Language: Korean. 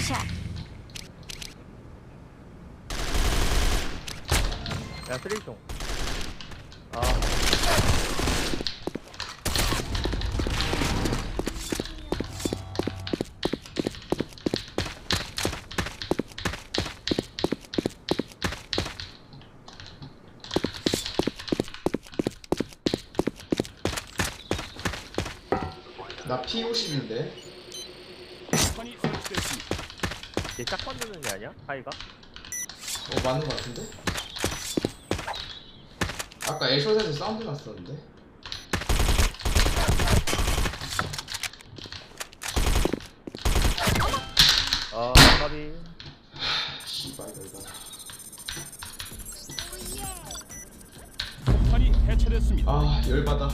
샷. 야 쓰레기통 아 나 P50인데 폭탄이 설치됐습니다. 얘 짝만 누는 게 아니야? 하이가? 어 맞는 거 같은데? 아까 애쇼에서 사운드 났었는데 아 까비 씨발 이거 폭탄이 해체됐습니다. 아 열받아